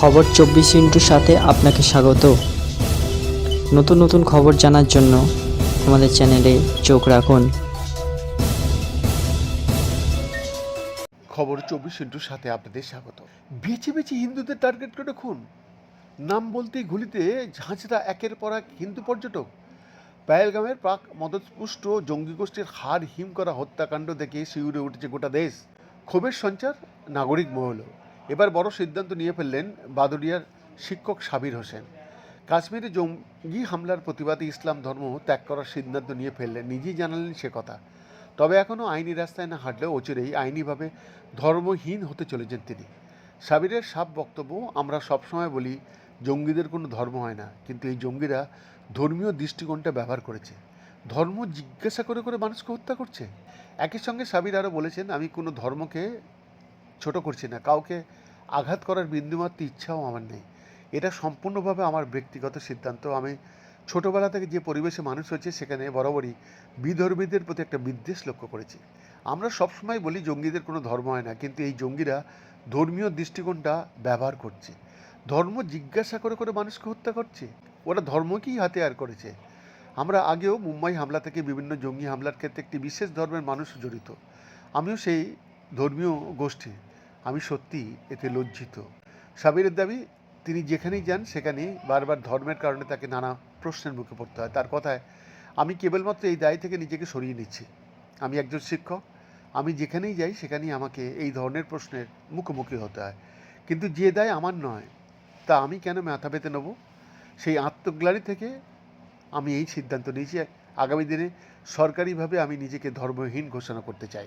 খবর চব্বিশ ইন্টুর সাথে আপনাকে স্বাগত। নতুন নতুন খবর জানার জন্য আমাদের চ্যানেলে চোখ রাখুন। খবর চব্বিশ ইন্টুর সাথে আপনাদের স্বাগত। বেছে বেছে হিন্দুদের টার্গেট করে খুন। নাম বলতেই গুলিতে ঝাঁঝরা একের পর এক হিন্দু পর্যটক। পায়েলগামের প্রাক মদতপুষ্ট জঙ্গি গোষ্ঠীর হার হিম করা হত্যাকাণ্ড দেখে শিউরে উঠেছে গোটা দেশ। ক্ষোভের সঞ্চার নাগরিক মহল এবার বড় সিদ্ধান্ত নিয়ে ফেললেন বাদুরিয়ার শিক্ষক সাবির হোসেন। কাশ্মীরে জঙ্গি হামলার প্রতিবাদে ইসলাম ধর্ম ত্যাগ করার সিদ্ধান্ত নিয়ে ফেললেন, নিজেই জানালেন সে কথা। তবে এখনও আইনি রাস্তায় না হাঁটলেও অচিরেই আইনিভাবে ধর্মহীন হতে চলেছেন তিনি। সাবিরের সাপ বক্তব্য, আমরা সবসময় বলি, জঙ্গিদের কোনো ধর্ম হয় না, কিন্তু এই জঙ্গিরা ধর্মীয় দৃষ্টিকোণটা ব্যবহার করেছে। ধর্ম জিজ্ঞাসা করে করে মানুষকে হত্যা করছে? একই সঙ্গে সাবির আরও বলেছেন, আমি কোনো ধর্মকে ছোট করছি না, কাউকে আঘাত করার বিন্দুমাত্র ইচ্ছাও আমার নেই। এটা সম্পূর্ণভাবে আমার ব্যক্তিগত সিদ্ধান্ত। আমি ছোটবেলা থেকে যে পরিবেশে মানুষ হয়েছে, সেখানে বরাবরই বিধর্মীদের প্রতি একটা বিদ্বেষ লক্ষ্য করেছি। আমরা সবসময় বলি, জঙ্গিদের কোনো ধর্ম হয় না, কিন্তু এই জঙ্গিরা ধর্মীয় দৃষ্টিকোণটা ব্যবহার করছে। ধর্ম জিজ্ঞাসা করে করে মানুষকে হত্যা করছে। ওরা ধর্মকেই হাতিয়ার করেছে। আমরা আগেও মুম্বাই হামলা থেকে বিভিন্ন জঙ্গি হামলার ক্ষেত্রে একটি বিশেষ ধর্মের মানুষ জড়িত। আমিও সেই ধর্মীয় গোষ্ঠী। আমি সত্যি এতে লজ্জিত। সাবিরের দাবি, তিনি যেখানেই যান সেখানেই বারবার ধর্মের কারণে তাকে নানা প্রশ্নের মুখে পড়তে হয়। তার কথায়, আমি কেবলমাত্র এই দায় থেকে নিজেকে সরিয়ে নিচ্ছি। আমি একজন শিক্ষক। আমি যেখানেই যাই সেখানেই আমাকে এই ধরনের প্রশ্নের মুখোমুখি হতে হয়। কিন্তু যে দায় আমার নয়, তা আমি কেন মাথা পেতে নেব? সেই আত্মগ্লানি থেকে আমি এই সিদ্ধান্ত নিয়েছি। আগামী দিনে সরকারিভাবে আমি নিজেকে ধর্মহীন ঘোষণা করতে চাই।